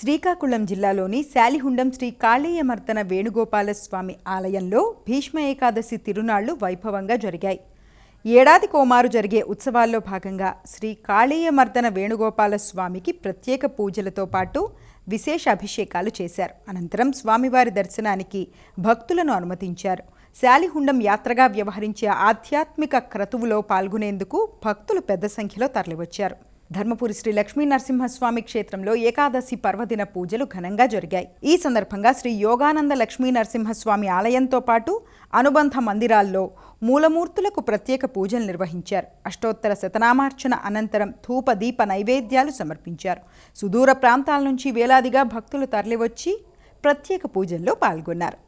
శ్రీకాకుళం జిల్లాలోని శాలిహుండం శ్రీ కాళీయమర్దన వేణుగోపాల స్వామి ఆలయంలో భీష్మ ఏకాదశి తిరునాళ్ళు వైభవంగా జరిగాయి. ఏడాది కోమారు జరిగే ఉత్సవాల్లో భాగంగా శ్రీ కాళీయమర్దన వేణుగోపాల స్వామికి ప్రత్యేక పూజలతో పాటు విశేష అభిషేకాలు చేశారు. అనంతరం స్వామివారి దర్శనానికి భక్తులను అనుమతించారు. శాలిహుండం యాత్రగా వ్యవహరించే ఆధ్యాత్మిక క్రతువులో పాల్గొనేందుకు భక్తులు పెద్ద సంఖ్యలో తరలివచ్చారు. ధర్మపురి శ్రీ లక్ష్మీ నరసింహస్వామి క్షేత్రంలో ఏకాదశి పర్వదిన పూజలు ఘనంగా జరిగాయి. ఈ సందర్భంగా శ్రీ యోగానంద లక్ష్మీ నరసింహస్వామి ఆలయంతో పాటు అనుబంధ మందిరాల్లో మూలమూర్తులకు ప్రత్యేక పూజలు నిర్వహించారు. అష్టోత్తర శతనామార్చన అనంతరం ధూప దీప నైవేద్యాలు సమర్పించారు. సుదూర ప్రాంతాల నుంచి వేలాదిగా భక్తులు తరలివచ్చి ప్రత్యేక పూజల్లో పాల్గొన్నారు.